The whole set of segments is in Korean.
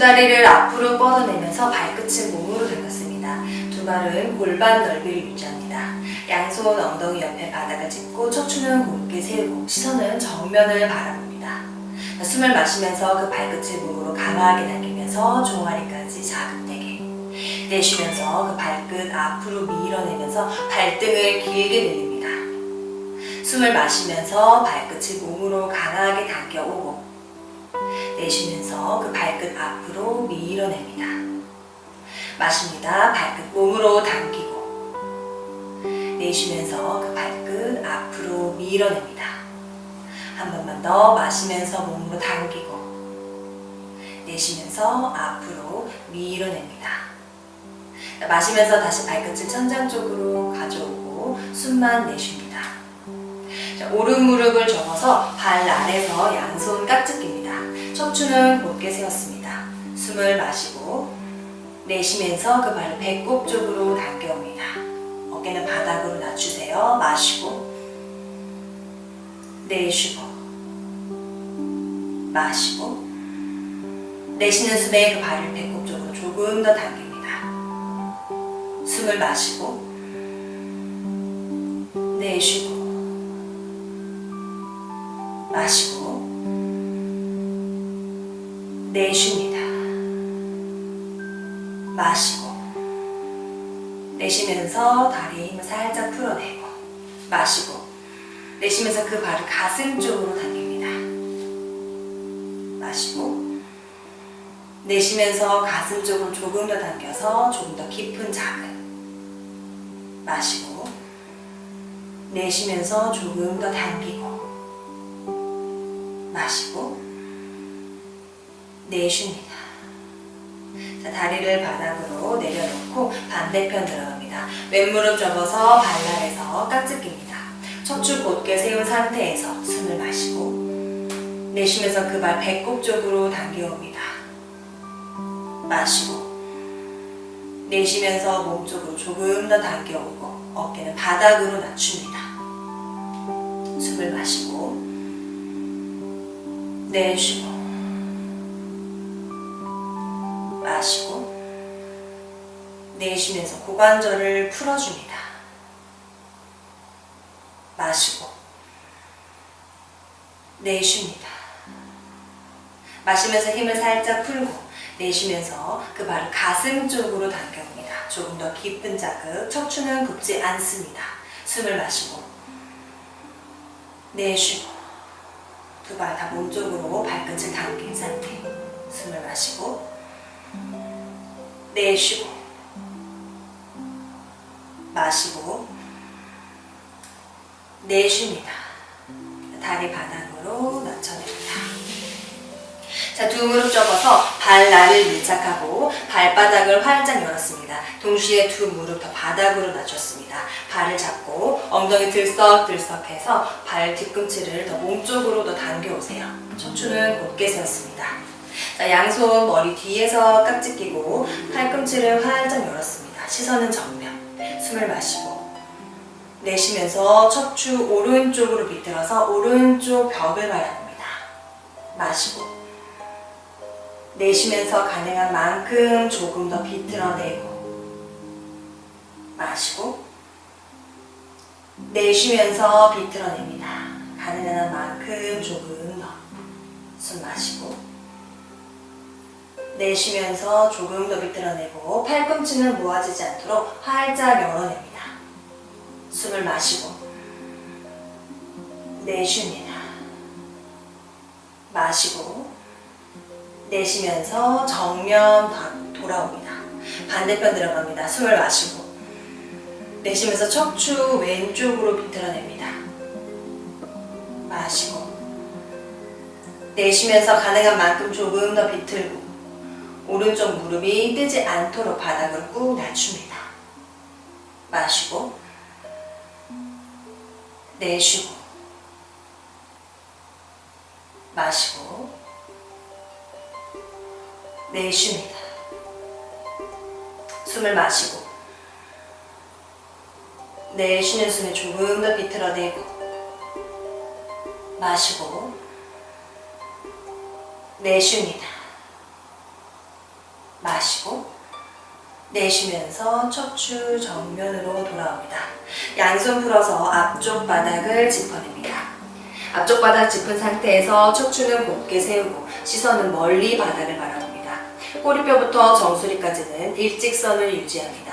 다리를 앞으로 뻗어내면서 발끝을 몸으로 당겼습니다. 두 발은 골반 넓이를 유지합니다. 양손 엉덩이 옆에 바닥을 짚고 척추는 곧게 세우고 시선은 정면을 바라봅니다. 자, 숨을 마시면서 그 발끝을 몸으로 강하게 당기면서 종아리까지 자극되게 내쉬면서 그 발끝 앞으로 밀어내면서 발등을 길게 늘립니다. 숨을 마시면서 발끝을 몸으로 강하게 당겨오고 내쉬면서 그 발끝 앞으로 밀어냅니다. 마십니다. 발끝 몸으로 당기고 내쉬면서 그 발끝 앞으로 밀어냅니다. 한 번만 더 마시면서 몸으로 당기고 내쉬면서 앞으로 밀어냅니다. 마시면서 다시 발끝을 천장 쪽으로 가져오고 숨만 내쉽니다. 자, 오른 무릎을 접어서 발 아래서 양손 깍지낍니다. 척추는 곧게 세웠습니다. 숨을 마시고 내쉬면서 그 발을 배꼽 쪽으로 당겨옵니다. 어깨는 바닥으로 낮추세요. 마시고 내쉬고 마시고 내쉬는 숨에 그 발을 배꼽 쪽으로 조금 더 당깁니다. 숨을 마시고 내쉬고 마시고 내쉽니다. 마시고 내쉬면서 다리 힘을 살짝 풀어내고 마시고 내쉬면서 그 발을 가슴 쪽으로 당깁니다. 마시고 내쉬면서 가슴 쪽으로 조금 더 당겨서 조금 더 깊은 자극 마시고 내쉬면서 조금 더 당기고 마시고 내쉽니다. 자, 다리를 바닥으로 내려놓고 반대편 들어갑니다. 왼무릎 접어서 발날에서 깍지 낍니다. 척추 곧게 세운 상태에서 숨을 마시고 내쉬면서 그 발 배꼽 쪽으로 당겨옵니다. 마시고 내쉬면서 몸 쪽으로 조금 더 당겨오고 어깨는 바닥으로 낮춥니다. 숨을 마시고 내쉬고 마시고 내쉬면서 고관절을 풀어줍니다. 마시고 내쉽니다. 마시면서 힘을 살짝 풀고 내쉬면서 그 발을 가슴 쪽으로 당겨봅니다. 조금 더 깊은 자극, 척추는 굽지 않습니다. 숨을 마시고 내쉬고 두 발 다 몸쪽으로 발끝을 당긴 상태. 숨을 마시고 내쉬고 마시고 내쉽니다. 다리 바닥으로 낮춰냅니다. 자, 두 무릎 접어서 발날을 밀착하고 발바닥을 활짝 열었습니다. 동시에 두 무릎 더 바닥으로 낮췄습니다. 발을 잡고 엉덩이 들썩들썩해서 발 뒤꿈치를 더 몸쪽으로 더 당겨오세요. 척추는 곧게 세웠습니다. 자, 양손 머리 뒤에서 깍지 끼고 팔꿈치를 활짝 열었습니다. 시선은 정면. 숨을 마시고 내쉬면서 척추 오른쪽으로 비틀어서 오른쪽 벽을 바라봅니다. 마시고 내쉬면서 가능한 만큼 조금 더 비틀어내고 마시고 내쉬면서 비틀어냅니다. 가능한 만큼 조금 더 숨 마시고 내쉬면서 조금 더 비틀어내고 팔꿈치는 모아지지 않도록 활짝 열어냅니다. 숨을 마시고 내쉽니다. 마시고 내쉬면서 정면 다 돌아옵니다. 반대편 들어갑니다. 숨을 마시고 내쉬면서 척추 왼쪽으로 비틀어냅니다. 마시고 내쉬면서 가능한 만큼 조금 더 비틀고 오른쪽 무릎이 뜨지 않도록 바닥을 꾹 낮춥니다. 마시고 내쉬고 마시고 내쉽니다. 숨을 마시고 내쉬는 숨에 조금 더 비틀어내고 마시고 내쉽니다. 마시고 내쉬면서 척추 정면으로 돌아옵니다. 양손 풀어서 앞쪽 바닥을 짚어냅니다. 앞쪽 바닥 짚은 상태에서 척추는 곧게 세우고 시선은 멀리 바닥을 바라봅니다. 꼬리뼈부터 정수리까지는 일직선을 유지합니다.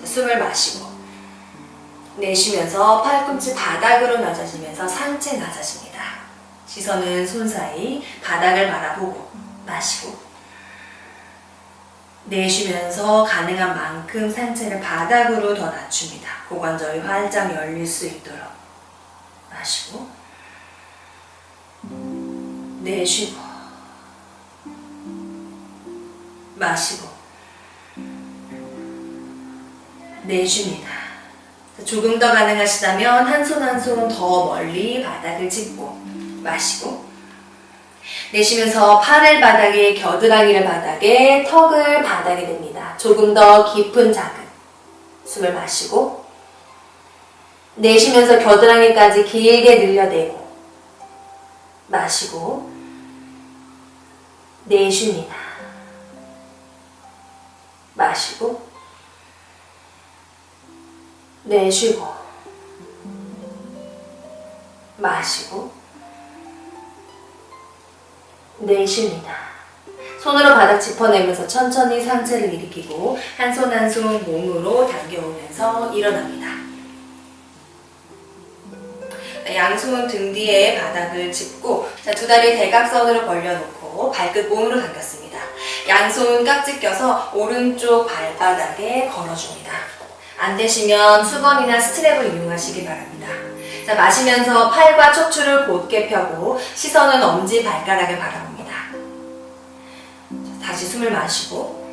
자, 숨을 마시고 내쉬면서 팔꿈치 바닥으로 낮아지면서 상체 낮아집니다. 시선은 손 사이 바닥을 바라보고 마시고 내쉬면서 가능한 만큼 상체를 바닥으로 더 낮춥니다. 고관절이 활짝 열릴 수 있도록. 마시고. 내쉬고. 마시고. 내쉽니다. 조금 더 가능하시다면 한 손 한 손 더 멀리 바닥을 짚고 마시고 내쉬면서 팔을 바닥에 겨드랑이를 바닥에 턱을 바닥에 댑니다. 조금 더 깊은 자극 숨을 마시고 내쉬면서 겨드랑이까지 길게 늘려내고 마시고 내쉽니다. 마시고 내쉬고 마시고 내쉽니다. 손으로 바닥 짚어내면서 천천히 상체를 일으키고 한 손 한 손 몸으로 당겨오면서 일어납니다. 네, 양손 등 뒤에 바닥을 짚고 자, 두 다리 대각선으로 벌려놓고 발끝 몸으로 당겼습니다. 양손 깍지 껴서 오른쪽 발바닥에 걸어줍니다. 안 되시면 수건이나 스트랩을 이용하시기 바랍니다. 자, 마시면서 팔과 척추를 곧게 펴고 시선은 엄지 발가락을 바라봅니다. 자, 다시 숨을 마시고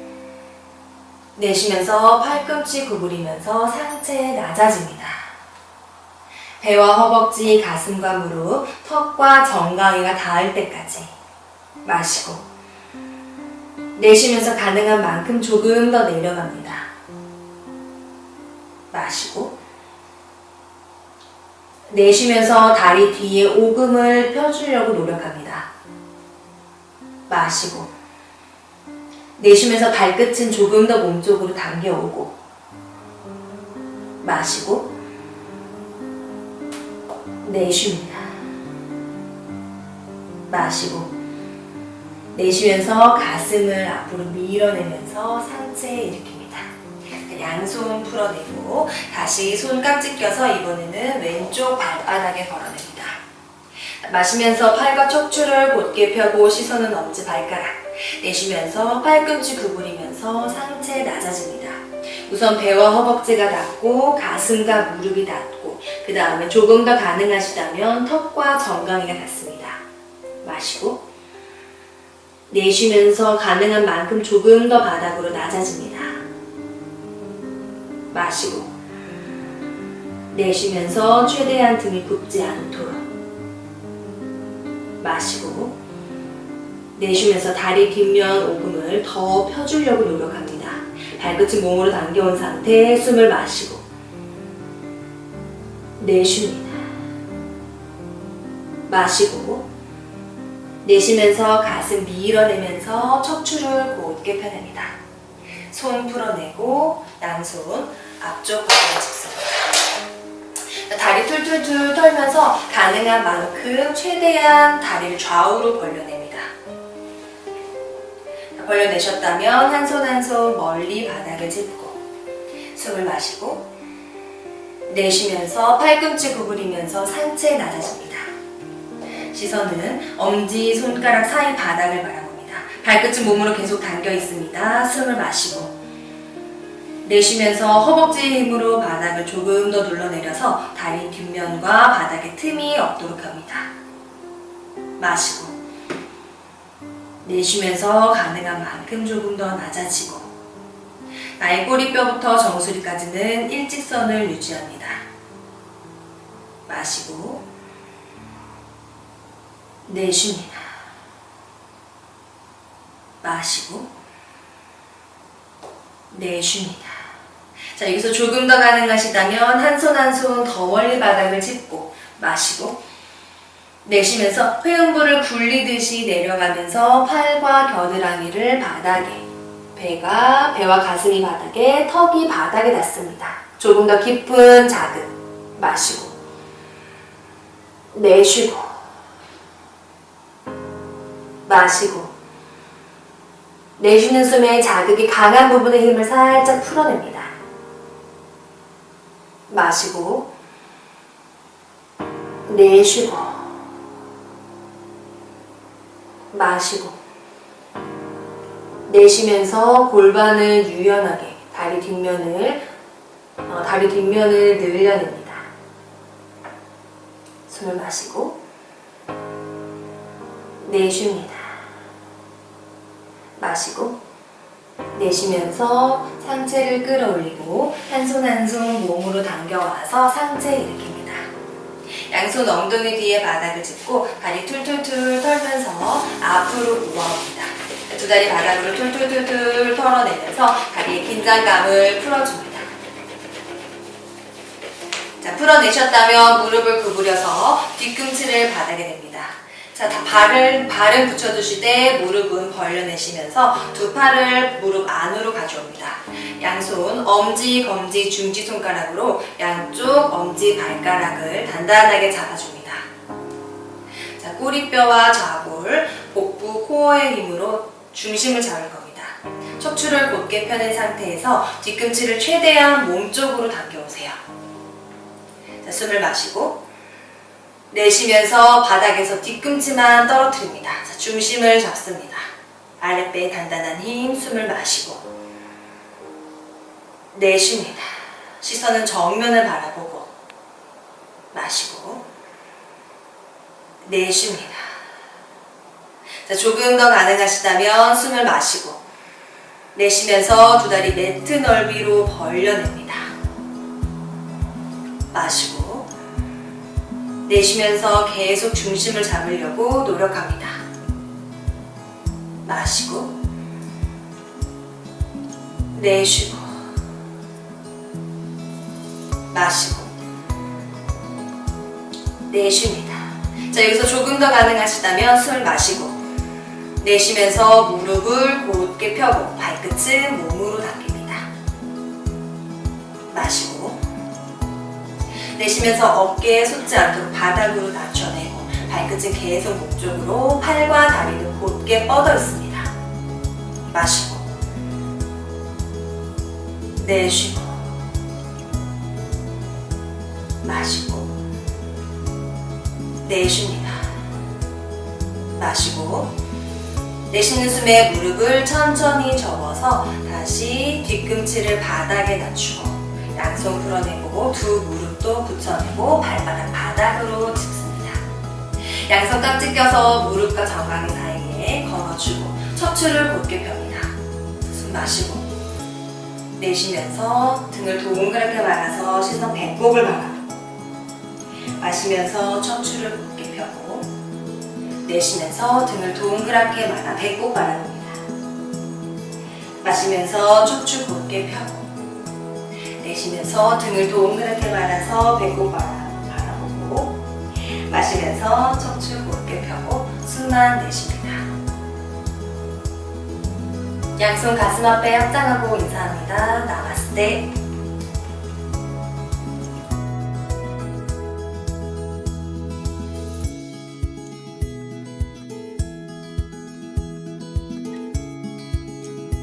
내쉬면서 팔꿈치 구부리면서 상체 낮아집니다. 배와 허벅지, 가슴과 무릎, 턱과 정강이가 닿을 때까지 마시고 내쉬면서 가능한 만큼 조금 더 내려갑니다. 마시고 내쉬면서 다리 뒤에 오금을 펴주려고 노력합니다. 마시고 내쉬면서 발끝은 조금 더 몸쪽으로 당겨오고 마시고 내쉽니다. 마시고 내쉬면서 가슴을 앞으로 밀어내면서 상체 일으킵니다. 양손 풀어내고 다시 손 깍지 껴서 이번에는 왼쪽 발바닥에 걸어냅니다. 마시면서 팔과 척추를 곧게 펴고 시선은 엄지 발가락 내쉬면서 팔꿈치 구부리면서 상체 낮아집니다. 우선 배와 허벅지가 닿고 가슴과 무릎이 닿고 그 다음에 조금 더 가능하시다면 턱과 정강이가 닿습니다. 마시고 내쉬면서 가능한 만큼 조금 더 바닥으로 낮아집니다. 마시고 내쉬면서 최대한 등이 굽지 않도록 마시고 내쉬면서 다리 뒷면 오금을 더 펴주려고 노력합니다. 발끝은 몸으로 당겨온 상태 숨을 마시고 내쉽니다. 마시고 내쉬면서 가슴 밀어내면서 척추를 곧게 펴냅니다. 손 풀어내고 양손 앞쪽 바닥에 짚습니다. 다리 툴툴툴 털면서 가능한 만큼 최대한 다리를 좌우로 벌려냅니다. 벌려내셨다면 한 손 한 손 멀리 바닥을 짚고 숨을 마시고 내쉬면서 팔꿈치 구부리면서 상체 낮아집니다. 시선은 엄지 손가락 사이 바닥을 바라봅니다. 발끝은 몸으로 계속 당겨 있습니다. 숨을 마시고 내쉬면서 허벅지 힘으로 바닥을 조금 더 눌러내려서 다리 뒷면과 바닥에 틈이 없도록 합니다. 마시고 내쉬면서 가능한 만큼 조금 더 낮아지고 나의 꼬리뼈부터 정수리까지는 일직선을 유지합니다. 마시고 내쉽니다. 마시고 내쉽니다. 자, 여기서 조금 더 가능하시다면 한 손 한 손 더 멀리 바닥을 짚고 마시고 내쉬면서 회음부를 굴리듯이 내려가면서 팔과 겨드랑이를 바닥에 배가 배와 가슴이 바닥에 턱이 바닥에 닿습니다. 조금 더 깊은 자극 마시고 내쉬고 마시고 내쉬는 숨에 자극이 강한 부분의 힘을 살짝 풀어냅니다. 마시고 내쉬고 마시고 내쉬면서 골반을 유연하게 다리 뒷면을 어, 다리 뒷면을 늘려냅니다. 숨을 마시고 내쉽니다. 마시고 내쉬면서 상체를 끌어올리고 한 손 한 손 몸으로 당겨와서 상체 일으킵니다. 양손 엉덩이 뒤에 바닥을 짚고 다리 툴툴툴 털면서 앞으로 누워옵니다. 두 다리 바닥으로 툴툴툴툴 털어내면서 다리의 긴장감을 풀어줍니다. 자, 풀어내셨다면 무릎을 구부려서 뒤꿈치를 바닥에 댑니다. 자, 다 발을, 발을 때 무릎은 벌려내시면서 두 팔을 무릎 안으로 가져옵니다. 양손, 엄지, 검지, 중지 손가락으로 양쪽 엄지 발가락을 단단하게 잡아줍니다. 자, 꼬리뼈와 좌골, 복부, 코어의 힘으로 중심을 잡을 겁니다. 척추를 곧게 펴낸 상태에서 뒤꿈치를 최대한 몸 쪽으로 당겨오세요. 자, 숨을 마시고 내쉬면서 바닥에서 뒤꿈치만 떨어뜨립니다. 자, 중심을 잡습니다. 아랫배에 단단한 힘, 숨을 마시고 내쉽니다. 시선은 정면을 바라보고 마시고 내쉽니다. 자, 조금 더 가능하시다면 숨을 마시고 내쉬면서 두 다리 매트 넓이로 벌려냅니다. 마시고 내쉬면서 계속 중심을 잡으려고 노력합니다. 마시고 내쉬고 마시고 내쉽니다. 자 여기서 조금 더 가능하시다면 숨을 마시고 내쉬면서 무릎을 곧게 펴고 발끝은 몸으로 당깁니다. 마시고 내쉬면서 어깨에 솟지 않도록 바닥으로 낮춰내고 발끝은 계속 목 쪽으로 팔과 다리를 곧게 뻗어 있습니다. 마시고 내쉬고 마시고 내쉽니다. 마시고 내쉬는 숨에 무릎을 천천히 접어서 다시 뒤꿈치를 바닥에 낮추고 양손 풀어내고 두 무릎 도 붙여내고 발바닥 바닥으로 짚습니다. 양손 깍지 껴서 무릎과 정강이 사이에 걸어주고 척추를 곧게 펴니다. 숨 마시고 내쉬면서 등을 동그랗게 말아서 시선 배꼽을 바라보고 마시면서 척추를 곧게 펴고 내쉬면서 등을 동그랗게 말아 배꼽 바라봅니다. 마시면서 척추 곧게 펴고 내쉬면서 등을 동그랗게 말아서 배꼽 바라, 바라보고 마시면서 척추 곧게 펴고 숨만 내쉽니다. 양손 가슴 앞에 합장하고 인사합니다. 나마스테.